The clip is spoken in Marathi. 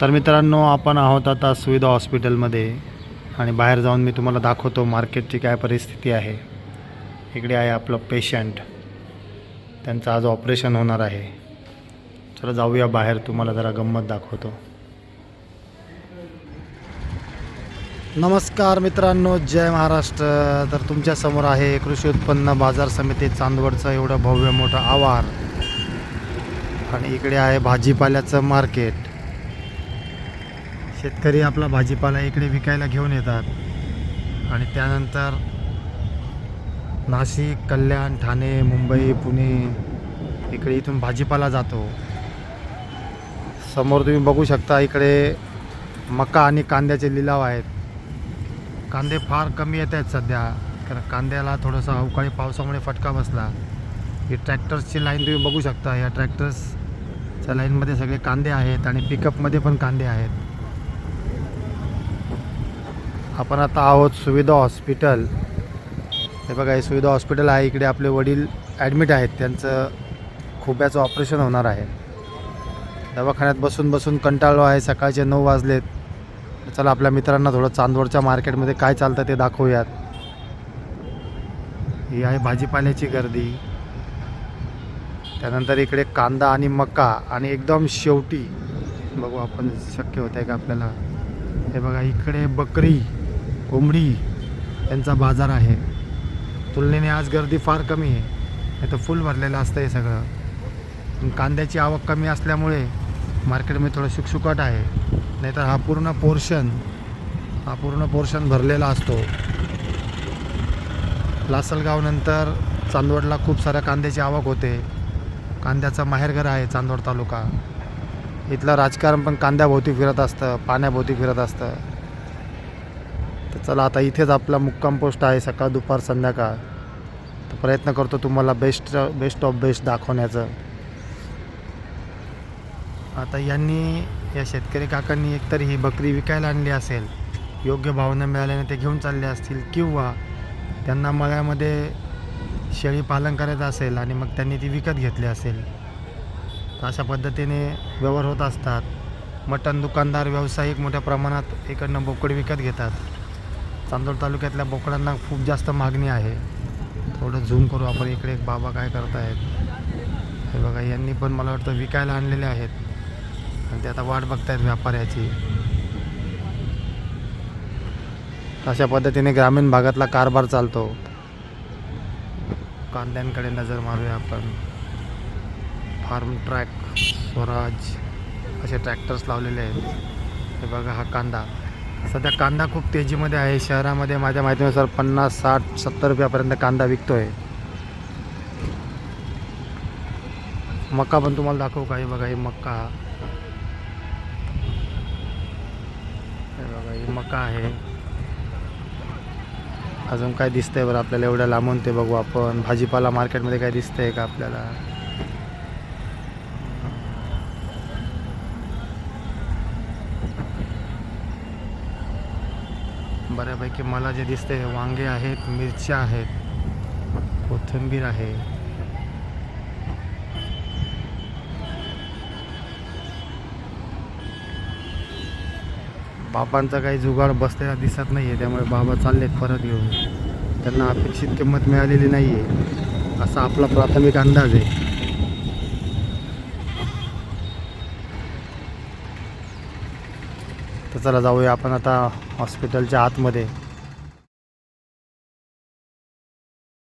तर मित्रांनो आपण आहोत आता सुविधा हॉस्पिटलमध्ये आणि बाहेर जाऊन मी तुम्हाला दाखवतो मार्केटची काय परिस्थिती आहे. इकडे आहे आपलं पेशंट त्यांचं आज ऑपरेशन होणार आहे. चला जाऊया बाहेर तुम्हाला जरा गंमत दाखवतो. नमस्कार मित्रांनो जय महाराष्ट्र. तर तुमच्यासमोर आहे कृषी उत्पन्न बाजार समिती चांदवडचं एवढं भव्य मोठं आवार. आणि इकडे आहे भाजीपाल्याचं मार्केट. शेतकरी आपला भाजीपाला इकडे विकायला घेऊन येतात. आणि त्यानंतर नाशिक कल्याण ठाणे मुंबई पुणे इकडे इथून भाजीपाला जातो. समोर तुम्ही बघू शकता इकडे मका आणि कांद्याचे लिलाव आहेत. कांदे फार कमी येत आहेत सध्या कारण कांद्याला थोडंसं अवकाळी पावसामुळे फटका बसला. ही ट्रॅक्टर्सची लाईन तुम्ही बघू शकता. या ट्रॅक्टर्सच्या लाईनमध्ये सगळे कांदे आहेत आणि पिकअपमध्ये पण कांदे आहेत. आपण आता आहोत सुविधा हॉस्पिटल. हे बघा हे सुविधा हॉस्पिटल आहे. इकडे आपले वडील ॲडमिट आहेत. त्यांचं खोब्याचं ऑपरेशन होणार आहे. दवाखान्यात बसून बसून कंटाळलो आहे. सकाळचे नऊ वाजलेत. चला आपल्या मित्रांना थोडं चांदवडच्या मार्केटमध्ये काय चालतं ते दाखवूयात. ही आहे भाजीपाल्याची गर्दी. त्यानंतर इकडे कांदा आणि मका आणि एकदम शेवटी. बघू आपण शक्य होत आहे का आपल्याला. हे बघा इकडे बकरी. कोंबडी यांचा बाजार आहे. तुलनेने आज गर्दी फार कमी आहे. नाही तर फुल भरलेलं असतं हे सगळं. पण कांद्याची आवक कमी असल्यामुळे मार्केटमध्ये थोडं शुकशुकाट आहे. नाहीतर हा पूर्ण पोर्शन हा पूर्ण पोर्शन भरलेला असतो. लासलगावनंतर चांदवडला खूप साऱ्या कांद्याची आवक होते. कांद्याचं माहेरघर आहे चांदवड तालुका. इथलं राजकारण पण कांद्याभोवती फिरत असतं पाण्याभोवती फिरत असतं. तर चला आता इथेच आपला मुक्काम पोस्ट आहे सकाळ दुपार संध्याकाळ. तर प्रयत्न करतो तुम्हाला बेस्ट बेस्ट ऑफ बेस्ट दाखवण्याचं. आता यांनी या शेतकरी काकांनी एकतर ही बकरी विकायला आणली असेल. योग्य भावना मिळाल्याने ते घेऊन चालले असतील किंवा त्यांना मळ्यामध्ये शेळी पालन करायचं असेल आणि मग त्यांनी ती विकत घेतली असेल. तर अशा पद्धतीने व्यवहार होत असतात. मटण दुकानदार व्यावसायिक मोठ्या प्रमाणात इकडनं बोकड विकत घेतात. चांदोड तालुक्यातल्या बोकडांना खूप जास्त मागणी आहे. थोडं झूम करू आपण. इकडे एक बाबा काय करत आहेत हे बघा यांनी पण मला वाटतं विकायला आणलेले आहेत. आणि ते आता वाट बघतायत व्यापाऱ्याची. अशा पद्धतीने ग्रामीण भागातला कारभार चालतो. कांद्यांकडे नजर मारूया आपण. फार्म ट्रॅक स्वराज असे ट्रॅक्टर्स लावलेले आहेत. हे बघा हा कांदा. सध्या कांदा खूप तेजीमध्ये आहे. शहरामध्ये माझ्या माहितीनुसार पन्नास साठ सत्तर रुपयापर्यंत कांदा विकतो आहे मका पण तुम्हाला दाखवू का? हे बघा हे मका. हे बघा हे मका आहे. अजून काय दिसतंय बरं आपल्याला? एवढ्या लांबून ते बघू आपण. भाजीपाला मार्केटमध्ये काय दिसतंय का आपल्याला? बऱ्यापैकी मला जे दिसते वांगे आहेत मिरच्या आहेत कोथिंबीर आहे. बाबांचा काही जुगाड बसलेला दिसत नाही आहे त्यामुळे बाबा चाललेत परत येऊन त्यांना अपेक्षित किंमत मिळालेली नाही आहे असा आपला प्राथमिक अंदाज आहे. तर चला जाऊया आपण आता हॉस्पिटलच्या आतमध्ये.